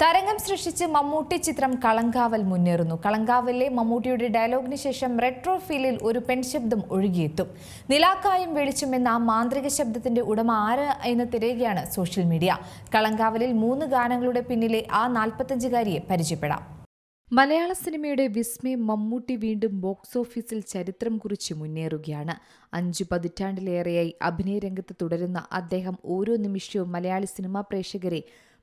തരംഗം സൃഷ്ടിച്ച് മമ്മൂട്ടി ചിത്രം കളങ്കാവൽ മുന്നേറുന്നു. കളങ്കാവലിലെ മമ്മൂട്ടിയുടെ ഡയലോഗിന് ശേഷം റെട്രോ ഫീലിൽ ഒരു പെൺശബ്ദം ഒഴുകിയെത്തും. നിലാക്കായും വെളിച്ചും എന്ന ആ മാന്ത്രിക ശബ്ദത്തിന്റെ ഉടമ ആര് എന്ന് തിരയുകയാണ് സോഷ്യൽ മീഡിയ കളങ്കാവലിൽ മൂന്ന് ഗാനങ്ങളുടെ പിന്നിലെ ആ നാൽപ്പത്തഞ്ചുകാരിയെ പരിചയപ്പെടാം. മലയാള സിനിമയുടെ വിസ്മയം മമ്മൂട്ടി വീണ്ടും ബോക്സ് ഓഫീസിൽ ചരിത്രം കുറിച്ച് മുന്നേറുകയാണ്. അഞ്ചു പതിറ്റാണ്ടിലേറെയായി അഭിനയ രംഗത്ത് തുടരുന്ന അദ്ദേഹം ഓരോ നിമിഷവും മലയാളി സിനിമാ പ്രേക്ഷകരെ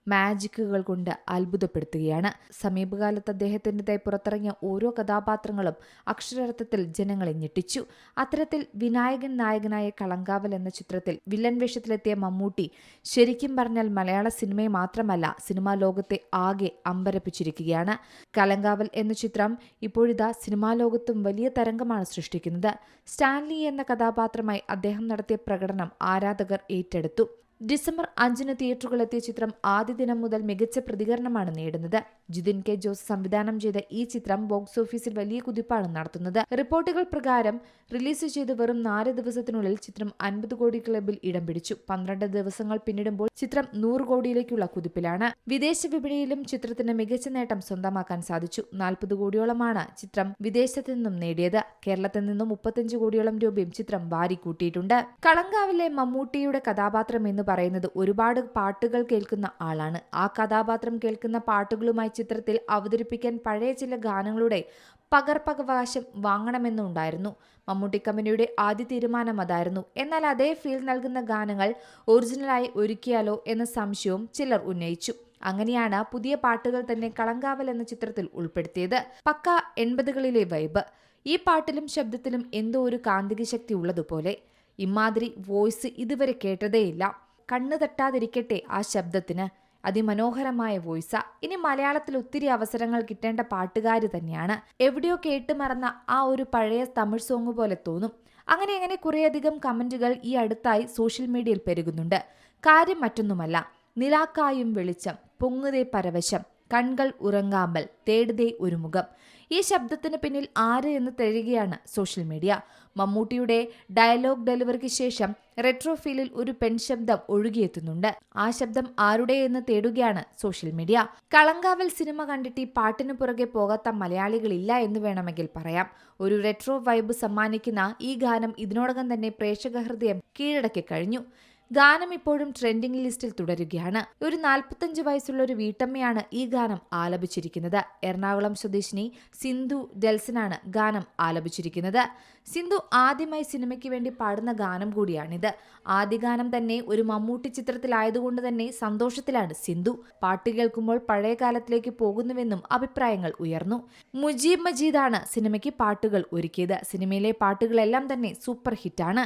മാജിക്കുകൾ കൊണ്ട് അത്ഭുതപ്പെടുത്തുകയാണ്. സമീപകാലത്ത് അദ്ദേഹത്തിന്റെതായി പുറത്തിറങ്ങിയ ഓരോ കഥാപാത്രങ്ങളും അക്ഷരാർത്ഥത്തിൽ ജനങ്ങളെ ഞെട്ടിച്ചു. അത്തരത്തിൽ വിനായകൻ നായകനായ കളങ്കാവൽ എന്ന ചിത്രത്തിൽ വില്ലൻ വേഷത്തിലെത്തിയ മമ്മൂട്ടി ശരിക്കും പറഞ്ഞാൽ മലയാള സിനിമയെ മാത്രമല്ല സിനിമാ ലോകത്തെ ആകെ അമ്പരപ്പിച്ചിരിക്കുകയാണ്. കലങ്കാവൽ എന്ന ചിത്രം ഇപ്പോഴിതാ സിനിമാ ലോകത്തും വലിയ തരംഗമാണ് സൃഷ്ടിക്കുന്നത്. സ്റ്റാൻലി എന്ന കഥാപാത്രമായി അദ്ദേഹം നടത്തിയ പ്രകടനം ആരാധകർ ഏറ്റെടുത്തു. ഡിസംബർ അഞ്ചിന് തിയേറ്ററുകളെത്തിയ ചിത്രം ആദ്യ ദിനം മുതൽ മികച്ച പ്രതികരണമാണ് നേടുന്നത്. ജിതിൻ കെ ജോസ് സംവിധാനം ചെയ്ത ഈ ചിത്രം ബോക്സ് ഓഫീസിൽ വലിയ കുതിപ്പാണ് നടത്തുന്നത്. റിപ്പോർട്ടുകൾ പ്രകാരം റിലീസ് ചെയ്ത് വെറും നാല് ദിവസത്തിനുള്ളിൽ ചിത്രം അൻപത് കോടി ക്ലബിൽ ഇടം പിടിച്ചു. പന്ത്രണ്ട് ദിവസങ്ങൾ പിന്നിടുമ്പോൾ ചിത്രം നൂറ് കോടിയിലേക്കുള്ള കുതിപ്പിലാണ്. വിദേശ വിപണിയിലും ചിത്രത്തിന് മികച്ച നേട്ടം സ്വന്തമാക്കാൻ സാധിച്ചു. നാൽപ്പത് കോടിയോളമാണ് ചിത്രം വിദേശത്ത് നിന്നും നേടിയത്. കേരളത്തിൽ നിന്നും മുപ്പത്തഞ്ച് കോടിയോളം രൂപയും ചിത്രം വാരിക്കൂട്ടിയിട്ടുണ്ട്. കളങ്കാവിലെ മമ്മൂട്ടിയുടെ കഥാപാത്രം എന്ന് പറയുന്നത് ഒരുപാട് പാട്ടുകൾ കേൾക്കുന്ന ആളാണ്. ആ കഥാപാത്രം കേൾക്കുന്ന പാട്ടുകളുമായി ചിത്രത്തിൽ അവതരിപ്പിക്കാൻ പഴയ ചില ഗാനങ്ങളുടെ പകർപ്പകവകാശം വാങ്ങണമെന്നുണ്ടായിരുന്നു. മമ്മൂട്ടി കമ്പനിയുടെ ആദ്യ തീരുമാനം അതായിരുന്നു. എന്നാൽ അതേ ഫീൽ നൽകുന്ന ഗാനങ്ങൾ ഒറിജിനലായി ഒരുക്കിയാലോ എന്ന സംശയവും ചിലർ ഉന്നയിച്ചു. അങ്ങനെയാണ് പുതിയ പാട്ടുകൾ തന്നെ കളങ്കാവൽ എന്ന ചിത്രത്തിൽ ഉൾപ്പെടുത്തിയത്. പക്ക എൺപതുകളിലെ വൈബ്. ഈ പാട്ടിലും ശബ്ദത്തിലും എന്തോ ഒരു കാന്തിക ശക്തി ഉള്ളതുപോലെ. ഇമാതിരി വോയിസ് ഇതുവരെ കേട്ടതേയില്ല. കണ്ണു തട്ടാതിരിക്കട്ടെ ആ ശബ്ദത്തിന്. അതിമനോഹരമായ വോയിസ ഇനി മലയാളത്തിൽ ഒത്തിരി അവസരങ്ങൾ കിട്ടേണ്ട പാട്ടുകാരി തന്നെയാണ്. എവിടെയോ കേട്ടുമറന്ന ആ ഒരു പഴയ തമിഴ് സോങ് പോലെ തോന്നും. അങ്ങനെ അങ്ങനെ കുറേയധികം കമന്റുകൾ ഈ അടുത്തായി സോഷ്യൽ മീഡിയയിൽ പെരുകുന്നുണ്ട്. കാര്യം മറ്റൊന്നുമല്ല. നിലാക്കായും വെളിച്ചം പൊങ്ങുതേ പരവശം കൺകൾ ഉറങ്ങാമ്പൽ തേടുതേ ഒരു മുഖം. ഈ ശബ്ദത്തിന് പിന്നിൽ ആര് എന്ന് തെഴുകയാണ് സോഷ്യൽ മീഡിയ മമ്മൂട്ടിയുടെ ഡയലോഗ് ഡെലിവറിക്ക് ശേഷം റെട്രോ ഫീലിൽ ഒരു പെൺശബ്ദം ഒഴുകിയെത്തുന്നുണ്ട്. ആ ശബ്ദം ആരുടെ എന്ന് തേടുകയാണ് സോഷ്യൽ മീഡിയ കളങ്കാവൽ സിനിമ കണ്ടിട്ട് ഈ പാട്ടിന് പുറകെ പോകാത്ത മലയാളികളില്ല എന്ന് വേണമെങ്കിൽ പറയാം. ഒരു റെട്രോ വൈബ് സമ്മാനിക്കുന്ന ഈ ഗാനം ഇതിനോടകം തന്നെ പ്രേക്ഷക ഹൃദയം കീഴടക്കി കഴിഞ്ഞു ഗാനം ഇപ്പോഴും ട്രെൻഡിംഗ് ലിസ്റ്റിൽ തുടരുകയാണ്. ഒരു നാൽപ്പത്തഞ്ച് വയസ്സുള്ള ഒരു വീട്ടമ്മയാണ് ഈ ഗാനം ആലപിച്ചിരിക്കുന്നത്. എറണാകുളം സ്വദേശിനി സിന്ധു ഡെൽസനാണ് ഗാനം ആലപിച്ചിരിക്കുന്നത്. സിന്ധു ആദ്യമായി സിനിമയ്ക്ക് വേണ്ടി പാടുന്ന ഗാനം കൂടിയാണിത്. ആദ്യ ഗാനം തന്നെ ഒരു മമ്മൂട്ടി ചിത്രത്തിലായതുകൊണ്ട് തന്നെ സന്തോഷത്തിലാണ് സിന്ധു. പാട്ട് കേൾക്കുമ്പോൾ പഴയ കാലത്തിലേക്ക് പോകുന്നുവെന്നും അഭിപ്രായങ്ങൾ ഉയർന്നു. മുജീബ് മജീദാണ് സിനിമയ്ക്ക് പാട്ടുകൾ ഒരുക്കിയത്. സിനിമയിലെ പാട്ടുകളെല്ലാം തന്നെ സൂപ്പർ ഹിറ്റാണ്.